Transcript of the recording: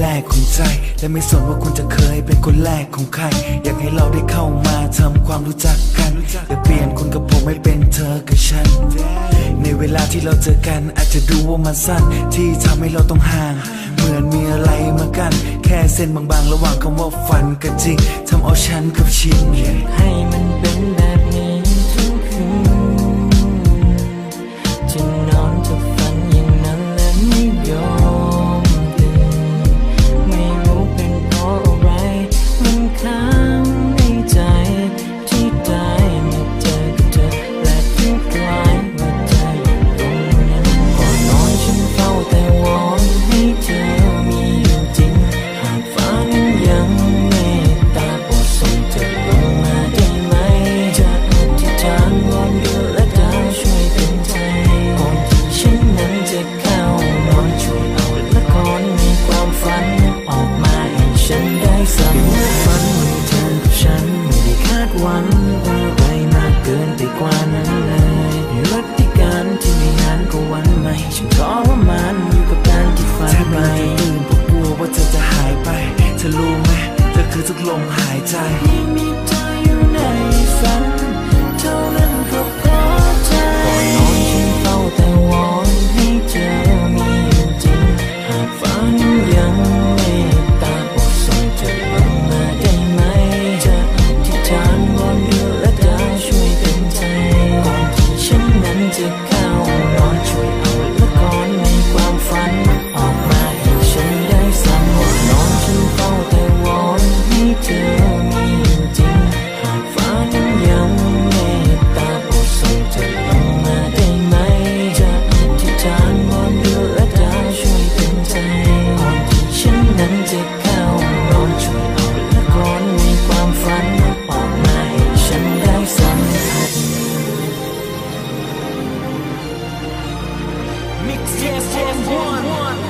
แรกของใจ และไม่สนว่าคุณจะเคยเป็นคนแรกของใคร อยากให้เราได้เข้ามาทำความรู้จักกันอย่าเปลี่ยนคุณกับผมให้เป็นเธอกับฉัน ในเวลาที่เราเจอกันอาจจะดูว่ามันสั้นที่ทำให้เราต้องห่าง เหมือนมีอะไรมากัน แค่เส้นบางๆ ระหว่างคำว่าฝันกับจริงทำเอาฉันกับชินให้มัน สัมผัสฝันว่าเธอกับฉันไม่ได้คาดหวัง Mix Yes One.